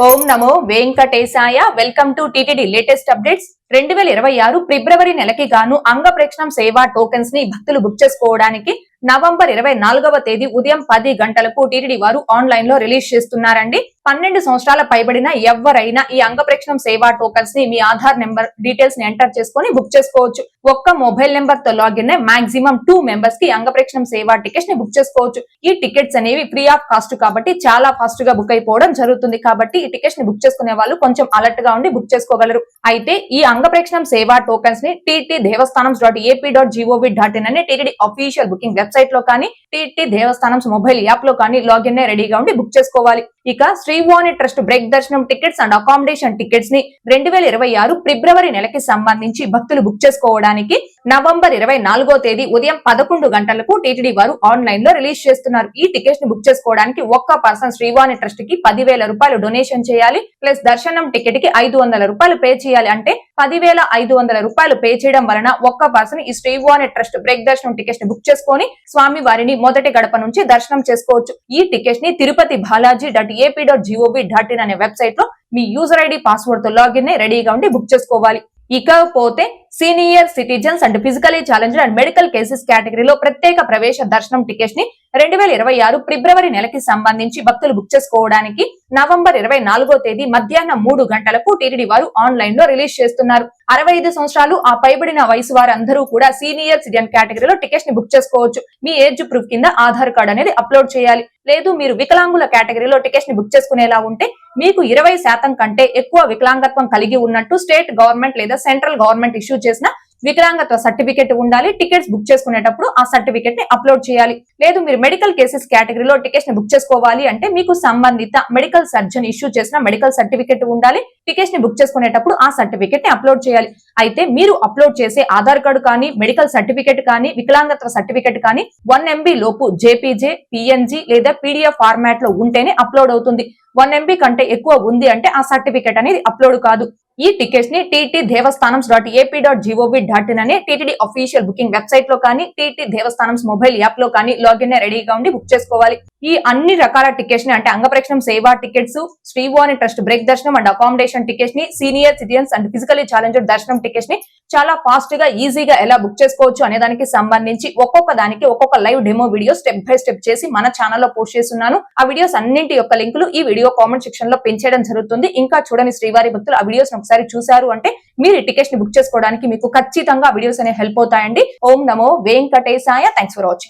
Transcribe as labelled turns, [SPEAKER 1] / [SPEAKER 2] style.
[SPEAKER 1] ఓం నమో వెంకటేశాయ. Welcome to TTD latest updates రెండు వేల ఇరవై ఆరు ఫిబ్రవరి నెలకి గాను అంగ ప్రేక్షణం సేవా టోకెన్స్ని భక్తులు బుక్ చేసుకోవడానికి నవంబర్ ఇరవై నాలుగవ తేదీ ఉదయం పది గంటలకు టీటీడీ వారు ఆన్లైన్లో రిలీజ్ చేస్తున్నారండి. పన్నెండు సంవత్సరాల పైబడిన ఎవరైనా ఈ అంగ ప్రేక్షణం సేవా టోకెన్స్ని మీ ఆధార్ నెంబర్ డీటెయిల్స్ని ఎంటర్ చేసుకొని బుక్ చేసుకోవచ్చు. ఒక్క మొబైల్ నెంబర్తో లాగిన్ మాక్సిమం టూ మెంబర్స్కి అంగ ప్రేక్షణం సేవా టికెట్స్ని బుక్ చేసుకోవచ్చు. ఈ టికెట్స్ అనేవి ఫ్రీ ఆఫ్ కాస్ట్ కాబట్టి చాలా ఫాస్ట్గా బుక్ అయిపోవడం జరుగుతుంది. కాబట్టి ఈ టికెట్స్ని బుక్ చేసుకునే వాళ్ళు కొంచెం అలర్ట్గా ఉండి బుక్ చేసుకోగలరు. అయితే ఈ అంగప్రేక్షణం సేవా టోకెన్స్ని TT Devasthanam dot AP dot GOV dot in అనే టీటీడీ అఫీషియల్ బుకింగ్ వెబ్సైట్లో కానీ టీటీ దేవస్థానం మొబైల్ యాప్లో కానీ లాగిన్ రెడీగా ఉండి బుక్ చేసుకోవాలి. ఇక శ్రీవాణి ట్రస్ట్ బ్రేక్ దర్శనం టికెట్స్ అండ్ అకామిడేషన్ టికెట్స్ని రెండు వేల ఇరవై ఆరు ఫిబ్రవరి నెలకి సంబంధించి భక్తులు బుక్ చేసుకోవడానికి నవంబర్ ఇరవై నాలుగో తేదీ ఉదయం పదకొండు గంటలకు టీటీడీ వారు ఆన్లైన్లో రిలీజ్ చేస్తున్నారు. ఈ టికెట్స్ని బుక్ చేసుకోవడానికి ఒక్క పర్సన్ శ్రీవాణి ట్రస్ట్కి పదివేల రూపాయలు డొనేషన్ చేయాలి. ప్లస్ దర్శనం టికెట్కి ఐదు వందల రూపాయలు పే చేయాలి. అంటే పదివేల ఐదు వందల రూపాయలు పే చేయడం వలన ఒక్క పర్సన్ ఈ శ్రీవాణి ట్రస్ట్ బ్రేక్ దర్శనం టికెట్స్ని బుక్ చేసుకొని స్వామి వారిని మొదటి గడప నుంచి దర్శనం చేసుకోవచ్చు. ఈ టికెట్ని Tirupati Balaji dot AP dot GOV dot in అనే వెబ్సైట్లో మీ యూజర్ ఐడి పాస్వర్డ్తో లాగిన్ రెడీగా ఉండి బుక్ చేసుకోవాలి. ఇకపోతే senior citizens and physically challenged and medical cases కేటగిరీలో ప్రత్యేక ప్రవేశ దర్శనం టికెట్స్ని రెండు వేల ఇరవై ఆరు ఫిబ్రవరి నెలకి సంబంధించి భక్తులు బుక్ చేసుకోవడానికి నవంబర్ ఇరవై నాలుగో తేదీ మధ్యాహ్నం మూడు గంటలకు టీటీడీ వారు ఆన్లైన్లో రిలీజ్ చేస్తున్నారు. అరవై ఐదు సంవత్సరాలు ఆ పైబడిన వయసు వారందరూ కూడా సీనియర్ సిటిజన్ కేటగిరీలో టికెట్స్ని బుక్ చేసుకోవచ్చు. మీ ఏజ్ ప్రూఫ్ కింద ఆధార్ కార్డ్ అనేది అప్లోడ్ చేయాలి. లేదు మీరు వికలాంగుల కేటగిరీలో టికెట్స్ని బుక్ చేసుకునేలా ఉంటే మీకు ఇరవై శాతం కంటే ఎక్కువ వికలాంగత్వం కలిగి ఉన్నట్టు స్టేట్ గవర్నమెంట్ లేదా సెంట్రల్ గవర్నమెంట్ ఇష్యూ చేసిన వికలాంగత్వ సర్టిఫికెట్ ఉండాలి టికెట్స్ బుక్ చేసుకునేటప్పుడు ఆ సర్టిఫికెట్ని అప్లోడ్ చేయాలి. లేదు మీరు మెడికల్ కేసెస్ కేటగిరీలో టికెట్స్ని బుక్ చేసుకోవాలి అంటే మీకు సంబంధిత మెడికల్ సర్జన్ ఇష్యూ చేసిన మెడికల్ సర్టిఫికెట్ ఉండాలి టికెట్స్ని బుక్ చేసుకునేటప్పుడు ఆ సర్టిఫికెట్ని అప్లోడ్ చేయాలి. అయితే మీరు అప్లోడ్ చేసే ఆధార్ కార్డు కానీ మెడికల్ సర్టిఫికెట్ కానీ వికలాంగత్వ సర్టిఫికెట్ కానీ వన్ ఎంబీ లోపు జేపీజే పిఎన్జీ లేదా పీడిఎఫ్ ఫార్మాట్లో ఉంటేనే అప్లోడ్ అవుతుంది. వన్ ఎంబీ కంటే ఎక్కువ ఉంది అంటే ఆ సర్టిఫికెట్ అనేది అప్లోడ్ కాదు. ఈ టికెట్స్ని TT Devasthanam dot AP dot GOV dot in అనే టీటీడీ అఫీషియల్ బుకింగ్ వెబ్సైట్లో కానీ టీటీ దేవస్థానం మొబైల్ యాప్లో కానీ లాగిన్ రెడీగా ఉండి బుక్ చేసుకోవాలి. ఈ అన్ని రకాల టికెట్స్ని అంటే అంగప్రక్షణం సేవా టికెట్స్ శ్రీవాణి ట్రస్ట్ బ్రేక్ దర్శనం and accommodation టికెట్స్ని senior citizens and physically challenged దర్శనం టికెట్స్ని చాలా ఫాస్ట్గా ఈజీగా ఎలా బుక్ చేసుకోవచ్చు అనే దానికి సంబంధించి ఒక్కొక్క దానికి ఒక్కొక్క live demo video step by step చేసి మన ఛానల్లో పోస్ట్ చేస్తున్నాను. ఆ వీడియోస్ అన్నింటి యొక్క లింకులు ఈ వీడియో కామెంట్ సెక్షన్లో పెంచేయడం జరుగుతుంది. ఇంకా చూడని శ్రీవారి భక్తులు ఆ వీడియోస్ ఒకసారి చూసారు అంటే మీరు ఈ టికెట్స్ని బుక్ చేసుకోవడానికి మీకు ఖచ్చితంగా వీడియోస్ అనేవి హెల్ప్ అవుతాయండి. ఓం నమో వెంకటేశాయ. Thanks for watching